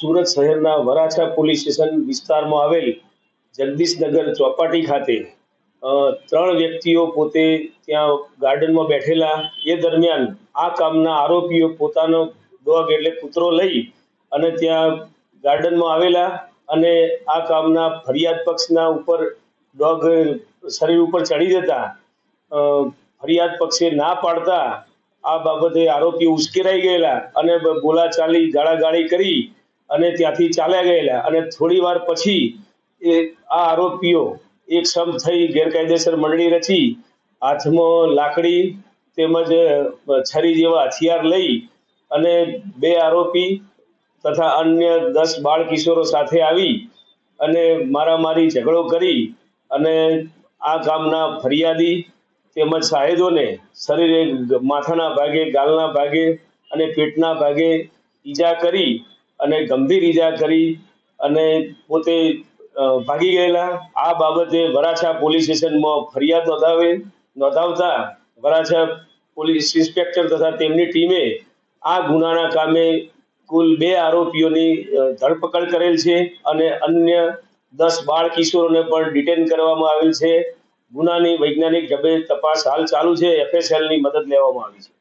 સુરત શહેરના Varachha police station વિસ્તારમાં આવેલ જગદીશનગર ચોપાટી ખાતે ત્રણ વ્યક્તિઓ પોતે ત્યાં ગાર્ડનમાં બેઠેલા. એ દરમિયાન આ કામના આરોપીઓ પોતાનો ડોગ એટલે કૂતરો લઈ અને ત્યાં ગાર્ડનમાં આવેલા અને આ કામના ફરિયાદ પક્ષના ઉપર ડોગ શરીર ઉપર ચડી જતા ફરિયાદ પક્ષે ના પાડતા આ બાબતે આરોપીઓ ઉશ્કેરાઈ ગયેલા અને બોલાચાલી, ગાળાગાળી કરી અને ત્યાંથી ચાલ્યા ગયેલા. અને થોડી વાર પછી એ આ આરોપીઓ એક સમ થઈ ગેરકાયદેસર મંડળી રચી, હાથમાં લાકડી તેમજ છરી જેવા હથિયાર લઈ અને બે આરોપી તથા અન્ય દસ બાળ કિશોરો સાથે આવી અને મારામારી ઝઘડો કરી અને આ ગામના ફરિયાદી તેમજ સાહેદોને શરીરે માથાના ભાગે, ગાલના ભાગે અને પેટના ભાગે ઈજા કરી અને ગંભીર ઈજા કરી અને પોતે ભાગી ગયેલા. આ બાબતે વરાછા પોલીસ સ્ટેશનમાં ફરિયાદ નોંધાવે, નોંધાવતા વરાછા પોલીસ ઇન્સ્પેક્ટર તથા તેમની ટીમે આ ગુનાના કામે કુલ બે આરોપીઓની ધરપકડ કરેલ છે અને અન્ય દસ બાળ કિશોરોને પણ ડિટેન કરવામાં આવેલ છે. ગુનાની વૈજ્ઞાનિક ઢબે તપાસ હાલ ચાલુ છે. એફએસએલની મદદ લેવામાં આવી છે.